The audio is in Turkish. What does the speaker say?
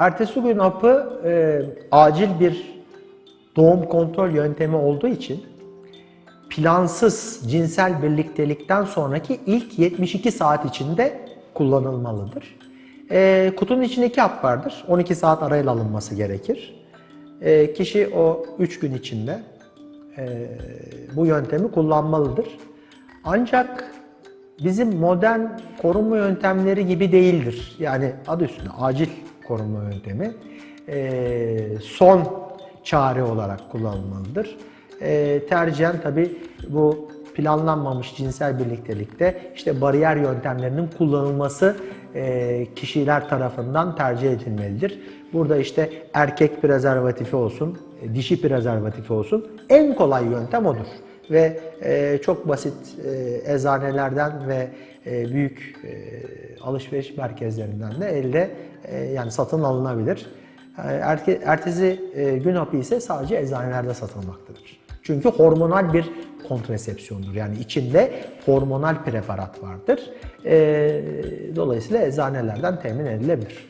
ertesi gün hapı e, acil bir doğum kontrol yöntemi olduğu için plansız cinsel birliktelikten sonraki ilk 72 saat içinde kullanılmalıdır. E, kutunun içinde iki hap vardır. 12 saat arayla alınması gerekir. E, kişi o 3 gün içinde e, bu yöntemi kullanmalıdır. Ancak bizim modern korunma yöntemleri gibi değildir. Yani adı üstünde acil korunma yöntemi e, son çare olarak kullanılmalıdır. E, tercihen tabi bu planlanmamış cinsel birliktelikte işte bariyer yöntemlerinin kullanılması e, kişiler tarafından tercih edilmelidir. Burada işte erkek prezervatifi olsun, e, dişi prezervatifi olsun en kolay yöntem odur ve e, çok basit eczanelerden ve büyük alışveriş merkezlerinden de elde yani satın alınabilir. Ertesi gün hapı ise sadece eczanelerde satılmaktadır. Çünkü hormonal bir kontrasepsiyondur. Yani içinde hormonal preparat vardır. E, dolayısıyla eczanelerden temin edilebilir.